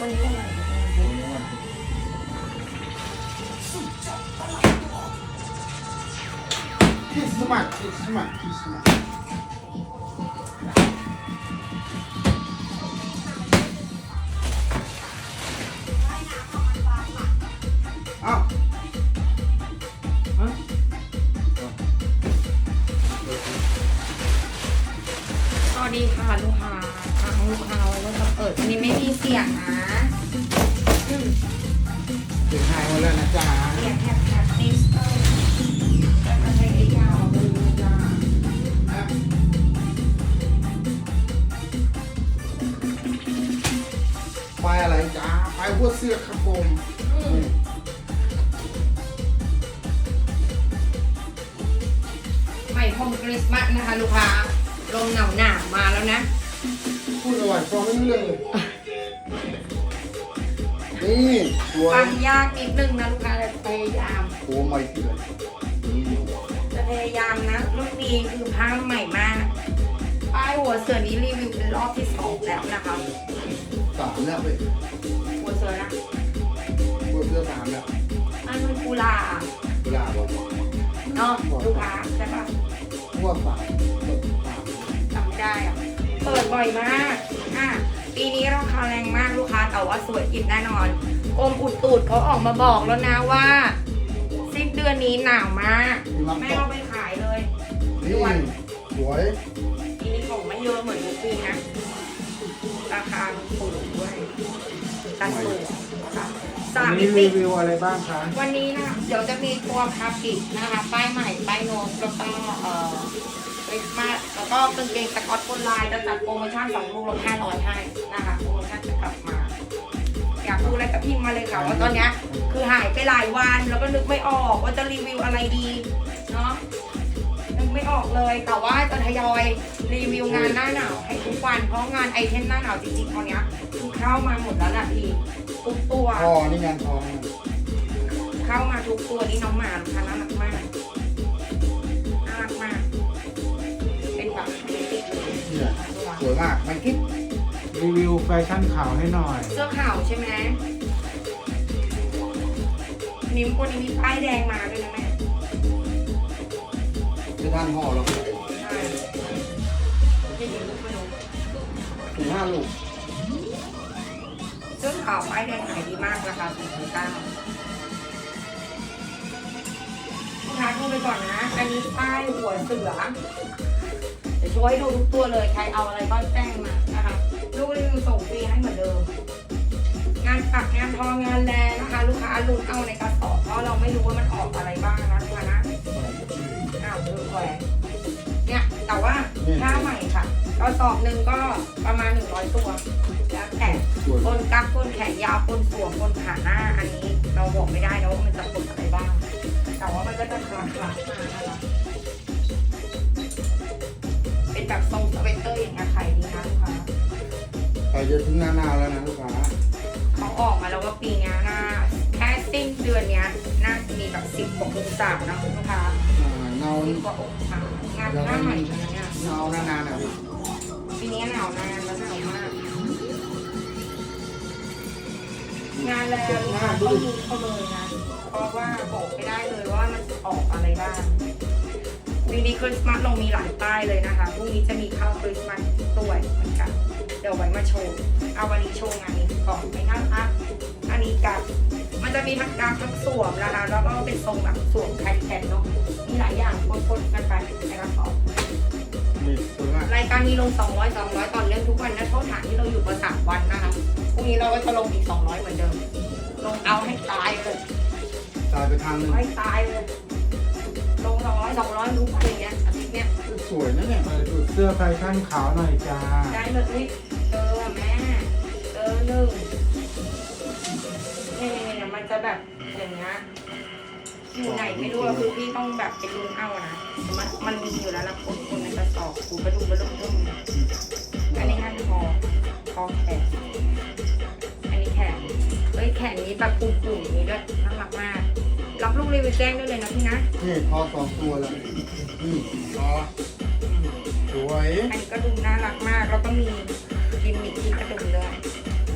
วันนี้วันอะไรคริสต์มาสคริสมาคิสมาสเอ้าฮะสวัสดีค่ะลูกค้าทางลูกค้าไว้ว่า จะเปิดวันนี้ไม่มีเสียงนะอืมถึงหายหมดแล้วนะจ๊ะเสียงแคบแคบนิสเตอร์แต่ก็ใช้ได้ยาวเลยนะจ๊ะไปอะไรจ๊ะไปหัวเสื้อครับผมอืมใหม่พรมคริสต์มาสนะคะ ลูกค้าลมหนาวหนาวๆมาแล้วนะ พูดอร่อยฟังไม่รู้เรื่องเลย นี่สวยฟังยากนิดนึงนะลูกค้าแต่พยายามโอ้ไม่เถื่อนนี่จะพยายามนะรุ่นนี้คือผ้าใหม่มากป้ายหัวเสือนี้รีวิวเป็นรอบที่สองแล้วนะคะสามแล้วไปหัวเสือนะหัวเสื้อสามแล้วอันมันกุหลาบเวลาบอกเนาะลูกค้าใช่ปะหัวสามหัวสามจำไม่ได้อะเปิดบ่อยมากอะปีนี้ราคาแรงมากลูกค้าแต่ว่าสวยกินแน่นอนกรมอุดตูดเขาออกมาบอกแล้วนะว่าสิ้นเดือนนี้หนาวมากมีมังไม่กรเอาไปขายเลยนี่สวยปีนี้ของไม่เยอะเหมือนทุกปีนะราคาถูกด้วยตัดสูงนะคะสามวันมินี้ติรีวิวอะไรบ้างคะ วันนี้นะคะเดี๋ยวจะมีตัวคาปินะคะ ป้ายใหม่ ป้ายโน้ตแล้วก็เอ่อ คริสต์มาสแล้วก็กางเกงสกอตบนลายจะจัดโปรโมชั่นสองลูกลดห้าร้อยให้นะคะโปรโมชั่นจะกลับมา อยากดูอะไรก็พิมพ์มาเลยค่ะว่าตอนเนี้ยคือหายไปหลายวันแล้วก็นึกไม่ออกว่าจะรีวิวอะไรดีเนาะนึกไม่ออกเลยแต่ว่าจะทยอยรีวิวงานหน้าหนาวให้ทุกวันเพราะงานไอเทมหน้าหนาวจริงๆตอนเนี้ยคือเข้ามาหมดแล้วนะพี่ทุกตัว ทอนี่งานทอง เข้ามาทุกตัวนี่น้องหมาลูกค้าน่ารักมาก สวยมากมันคิดรีวิวแฟชั่นขาวให้หน่อย เสื้อขาวใช่ไหมนิ้มคนนี้มีป้ายแดงมาด้วยนะแม่จะทานห่อหรอกใช่จะยิงลูกไม่รู้ถึงห้าลูกเสื้อขาวป้ายแดงขายดีมากราคาสี่พันเก้าลูกค้าโทรไปก่อนนะ อันนี้ป้ายหัวเสือ เดี๋ยวช่วยให้ดูทุกตัวเลยใครเอาอะไรก็แจ้งมานะคะลูกรีวิวส่งฟรีให้เหมือนเดิม งานปักงานทองงานแลนะคะ ลูกค้าลุ้นเอาในกระสอบเพราะเราไม่รู้ว่ามันออกอะไรบ้างนะลูกค้านะอ้าวดูแหวนเนี่ยแต่ว่าผ้าใหม่ค่ะกระสอบหนึ่งก็ประมาณ 100 ตัว แล้วแต่สวยคนกักคนแขนยาวคนสวมคนขาหน้าอันนี้เราบอกไม่ได้นะว่ามันจะปลดอะไรบ้าง แต่ว่ามันก็จะคลาคลามานะคะเป็น แบบทรงสเวตเตอร์อย่างเงี้ยขายดีนะลูกค้าไปจะถึงหน้าหนาวแล้วนะลูกค้าเขาออกมาแล้วว่าปีเนี้ยน่าแค่สิ้นเดือนเนี้ยน่าจะมีแบบสิบกว่าองศานะคุณลูกค้าอ่าเงาสิบกว่าองศางานหน้าใหม่เลยนะเนี่ยเงานานๆนะพี่ปีนี้หนาวนานแล้วหนาวมาก งานแล้วลูกค้าต้องดูเข้าเลยนะเพราะว่าบอกไม่ได้เลยว่ามันจะออกอะไรบ้าง ปีนี้คริสต์มาสเรามีหลายป้ายเลยนะคะพรุ่งนี้จะมีเข้าคริสต์มาสด้วยเหมือนกัน เดี๋ยวไว้มาโชว์เอาวันนี้โชว์งานนี้ก่อนไม่นะคะอันนี้กับมันจะมีทั้งกราฟทั้งสวมนะคะแล้วก็เป็นทรงแบบสวมแคทแคทเนาะมีหลายอย่างปนๆกันไปในกระสอบนี่สวยมากรายการนี้ลง 200 200 ตอนเรื่องทุกวันนะโทษฐานที่เราอยู่มาสามวันนะคะพรุ่งนี้เราก็จะลงอีก 200 เหมือนเดิม ลงเอาให้ตายเลย ตายไปทางหนึงให้ตายเลย ลง200 200ทุกวันอย่างเงี้ยอาทิตย์เนี้ยสวยนะเนี่ยเปิดดูเสื้อแฟชั่นขาวหน่อยจ้าได้เลยเฮ้ยเจอแม่เจอหนึ่งเนี่ยเนี่ยมันจะแบบอย่างเงี้ยอยู่ไหนไม่รู้อะคือพี่ต้องแบบเป็นลุ้นเอานะมันมันมีอยู่แล้วละคนคนในกระสอบกูกระดุมกระดุมกระดุมอันนี้งานคอคอแขนอันนี้แขนเอ้ยแขนนี้แบบปุ่ รับลูกรีวิวแจ้งได้เลยนะพี่นะ นี่ทอสองตัวแล้วนี่ทอสวยอันนี้กระดุมน่ารักมาก แล้วก็มีกิมมิคที่กระดุมด้วย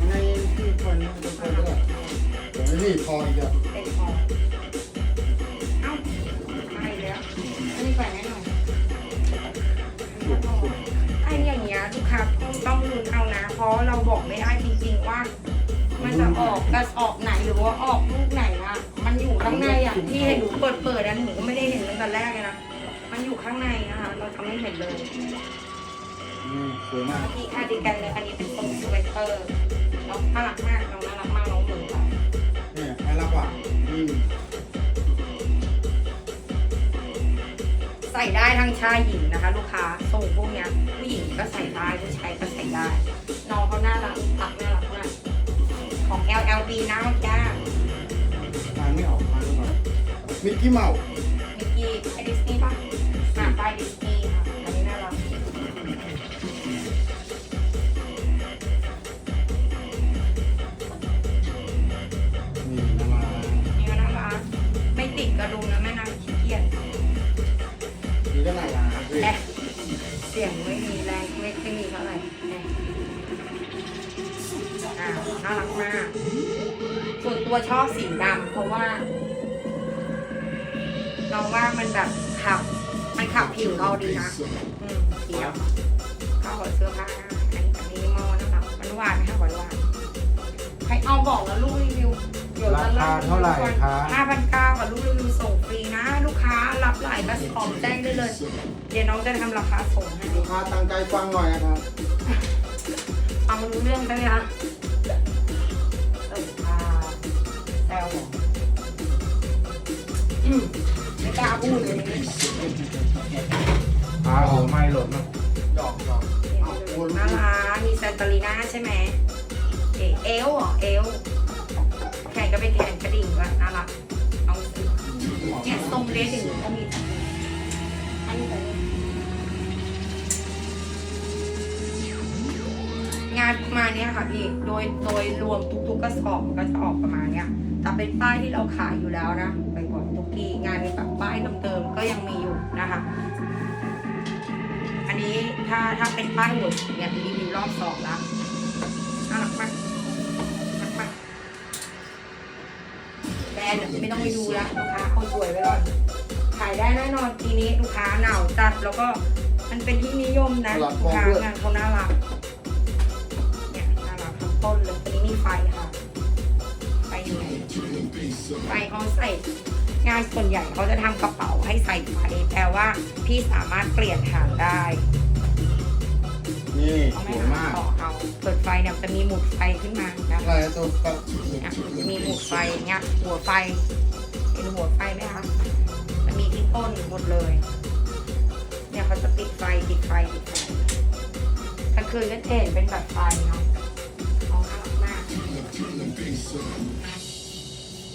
ในที่คนนี่พออีกแล้วเป็นทองเอ้าไม่แล้วอันนี้แขวนให้หน่อยไอ้อย่างเงี้ยลูกค้าต้องต้องลุ้นเอานะ เพราะเราบอกไม่ได้จริงๆว่า มันจะออกกระออกไหนหรือว่าออกลูกไหนอะ มันอยู่ข้างในอะที่เห็นหนูเปิดเปิดๆอะหนูก็ไม่ได้เห็นตั้งแต่แรกเลยนะ มันอยู่ข้างในนะคะ เราจะไม่เห็นเลยอืมสวยมากเมื่อกี้คาร์ดิกันเลยอันนี้เป็นทรงสเวตเตอร์น้องน่ารักมากน้องน่ารักมากน้องมือค่ะเนี่ยไม่รับอะอืมใส่ได้ทั้งชายหญิงนะคะ ลูกค้าทรงพวกเนี้ยผู้หญิงก็ใส่ได้ผู้ชายก็ใส่ได้ น้องเขาน่ารักตักน่ารักมากของ LLB นะเมื่อกี้ทาน ไม่ออกทานไม่ออกมิกกี้เมาส์มิกกี้ไอดิสนีย์ป่ะอ่าไปดิสนีย์ค่ะอันนี้น่ารักนี่นะมานี่ก็น่ารักไม่ติดกระดุมนะแม่นางขี้เกียจนี่ก็น่ารักด้วยแอะเสียงไม่มีแรงไม่ไม่มีเท่าไหร่แอะอ่าน่ารักมาก ส่วนตัวชอบสีดำ เพราะว่าน้องว่ามันแบบขับ มันขับผิวเราดีนะอืมสีดำเข้ากับเสื้อผ้าอันนี้อันนี้มอนะครับมันหวานไหมคะหวานหวานใครเอาบอกแล้วลูกรีวิวเดี๋ยวจะราคาเท่าไหร่คะ ห้าพันเก้ากับลูกรีวิวส่งฟรีนะ ลูกค้ารับหลายกระสอบแจ้งได้เลย เดี๋ยวน้องจะทำราคาส่งให้ลูกค้าตั้งใจฟังหน่อยนะครับเอามารู้เรื่องได้ไหมคะ ไม่กล้าพูดเลยพาหัวไม่หล่นเนอะหยอกหยอกเอาวนน่ารักมีแซนตาลีน่าใช่ไหมเอเอลเหรอเอลแขนก็เป็นแขนกระดิ่งด้วยน่ารักเอาสิเนี่ยทรงเดสอย่างนี้ก็มีอันนี้ก็มีงานประมาณเนี้ยค่ะพี่โดยโดยรวมทุกๆกระสอบมันก็จะออกประมาณเนี้ยแต่เป็นป้ายที่เราขายอยู่แล้วนะ ไปบอกทุกทีงานแบบป้ายเดิมๆก็ยังมีอยู่นะคะ อันนี้ถ้าถ้าเป็นป้ายหัวสีเนี่ยรีวิวรอบสองแล้วน่ารักมากน่ารักมากแบรนด์เนี่ยไม่ต้องไปดูแล้วลูกค้าเอาสวยไว้ก่อนขายได้แน่นอนปีนี้ลูกค้าหนาวจัดแล้วก็มันเป็นที่นิยมนะลูกค้างานเขาน่ารักเนี่ยน่ารักทั้งต้นเลยตัวนี้มีไฟค่ะไฟอยู่ไหนไฟเขาใส่ งานส่วนใหญ่เขาจะทำกระเป๋าให้ใส่ไฟแปลว่าพี่สามารถเปลี่ยนหางได้นี่เขาสไม่วยหามากต่อเอาเปิดไฟเนี่ยจะมีหมุดไฟขึ้นมานะอะไรนะตัวก็เนี่ยจะมีหมุดไฟอย่างเงี้ยหัวไฟเห็นหัวไฟไหมคะจะมีที่ต้นหมดเลย เนี่ยเขาจะติดไฟติดไฟติดไฟกลางคืนก็จะเห็นเป็นแบบไฟเนาะเอาน่ารักมาก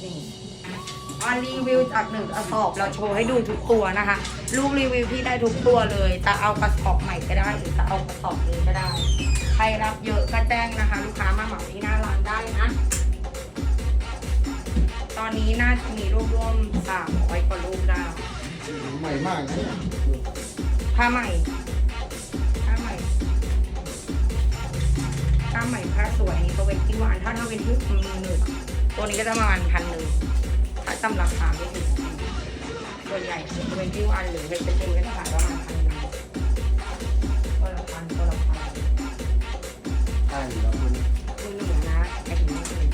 นี่ มารีวิวจากหนึ่งกระสอบเราโชว์ให้ดูทุกตัวนะคะ ลูกรีวิวพี่ได้ทุกตัวเลย จะเอากระสอบใหม่ก็ได้หรือจะเอากระสอบนี้ก็ได้ ใครรับเยอะก็แจ้งนะคะ ลูกค้ามาเหมาที่หน้าร้านได้นะ ตอนนี้น่าจะมีรูปร่วมสามร้อยกว่ารูปได้ใหม่มากนะเนี่ยผ้าใหม่ผ้าใหม่ผ้าใหม่ผ้าสวยอันนี้เขาเป็นที่หวานถ้าถ้าเป็นที่มือหนึ่งตัวนี้ก็จะประมาณพันหนึ่ง ถ้าจำราคาไม่ถึงส่วนใหญ่จะเป็นที่หวานหรือเป็นเป็นก็จะขายประมาณพันหนึ่งตัวละพันตัวละพันใช่อยู่แล้วคุณมือหนึ่งนะไอ้ถึงมือหนึ่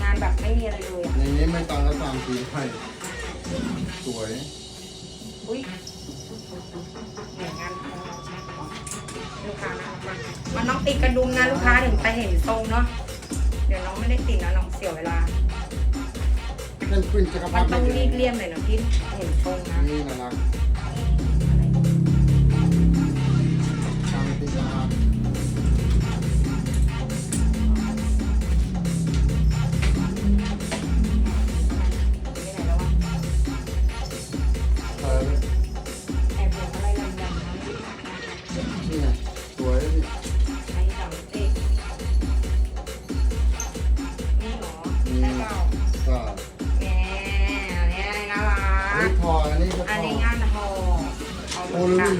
งานแบบไม่มีอะไรเลยอะในนี้ไม่ตังก็ตามสีให้สวย อุ้ยเหมือนงานลูกค้านะมันมันต้องติดกระดุมนะลูกค้าถึงจะเห็นทรงเนาะเดี๋ยวน้องไม่ได้ติดนะน้องเสียเวลา นั่นคุณจักรพรมัรนดิต้องรีบเลี่ยมเลยนะพี่เห็นทรงนะนี่น่ารัก พออันนี้ก็พอันนี้องานทองเาโอลูวิน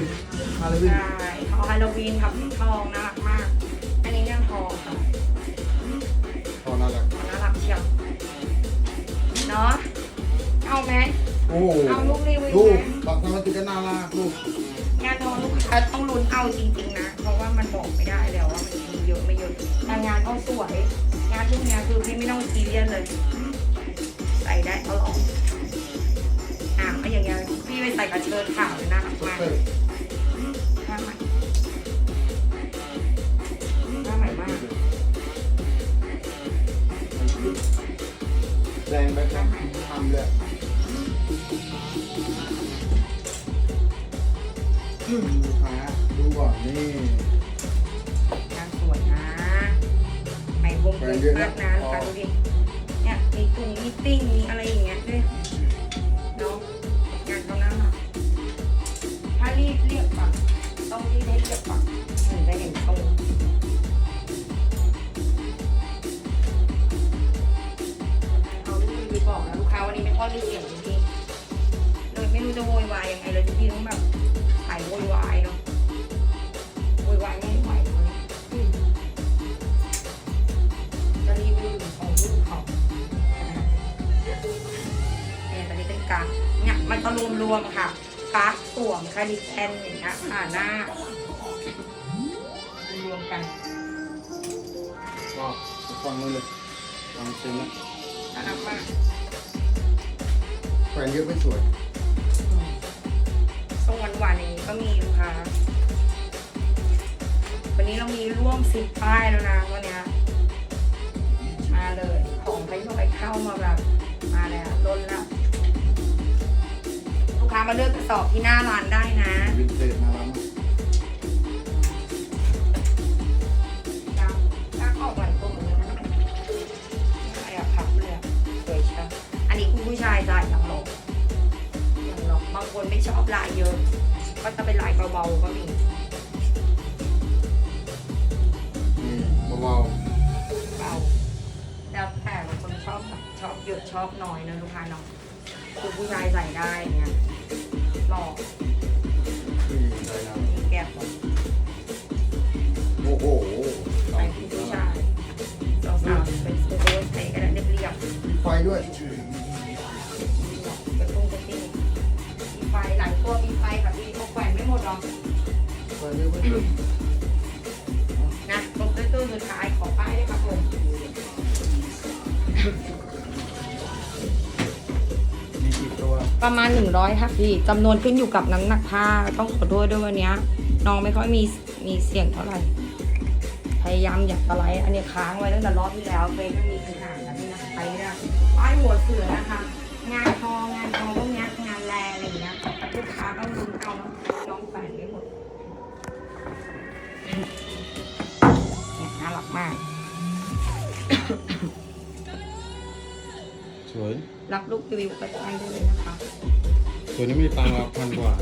ฮาโลวีนใช่เอาฮาโลวีนครับทองน่ารักมาก อันนี้งานทองทองน่ารักน่ารักเชียวเนาะเอาไหม โอ้เอาลูกรีวิไหม ลูกบอกน้ำมันติดก็น่ารักลูกงานทองลูกค้าต้องลุ้นเอาจริงๆนะ เพราะว่ามันบอกไม่ได้แล้วว่ามันเยอะไม่เยอะแต่งานก็สวย งานพวกเนี้คือพี่ไม่ต้องซีเรียสเลย ใส่ได้ตลอง ไปใส่กระเชิดขาวเลยนะมากเฮ้ยผ้าใหม่ผ้าใหม่มากแรงไปครับทำเลยอืมลูกค้าดูก่อนนี่งานสวยนะไม่วงเกินมากนะลูกค้าดูดิ เนี่ยมีตุ้งมีติ้งมีอะไรอย่างเงี้ย ทีต้องแบบขายโวยวายเนาะโวยวายไม่ไหวจะรีวิวของลูกเขาเนี่ยตอนนี้เป็นการเนี่ยมันก็รวมรวมๆค่ะกัสสวมคาดิแอนอย่างเงี้ยค่ะหน้ารวมกันก็ฟังเลยลยฟังเซ็งนะน่ารักมากแฟนเยอะไม่สวย วานๆอย่านี้ก็มีลูกค้าวันนี้เรามีร่วมสิบป้ายแล้วนะวันนี้มาเลยของไปเข้าไปเข้ามาแบบมาแล้วล้นแล้วลูกค้ามาเลือกกระสอบที่หน้าร้านได้นะวินเทจนะร้าน เป็นลายเบาๆก็มีนี่เบาเบาแล้วแต่บางคนชอบแบบชอบเยอะชอบน้อยนะลูกค้าเนาะคุณผู้ชายใส่ได้อย่างเงี้ย เยอะไม่สวยนะตรงด้วยตู้สุดท้ายขอป้ายด้ครับผมมีกี่ตัวประมาณ 100ค่ะพี่จำนวนขึ้นอยู่กับน้ำหนักผ้าต้องขอโทษด้วยวันนี้น้องไม่ค่อยมีมีเสียงเท่าไหร่ พยายามอยากสไลด์อันนี้ค้างไว้ตั้งแต่รอบที่แล้วเฟซไม่มีปัญหาแล้วนี่นะไปไม่ได้ป้ายหัวเสือนะคะ งานทองงานทองพวกนี้งานแรอะไรอย่างเงี้ยลูกค้าต้องลุ้นเอา สวย รับลูกรีวิวก็ได้ด้วยเลยนะคะ ตัวนี้มีตังค์ละพันกว่า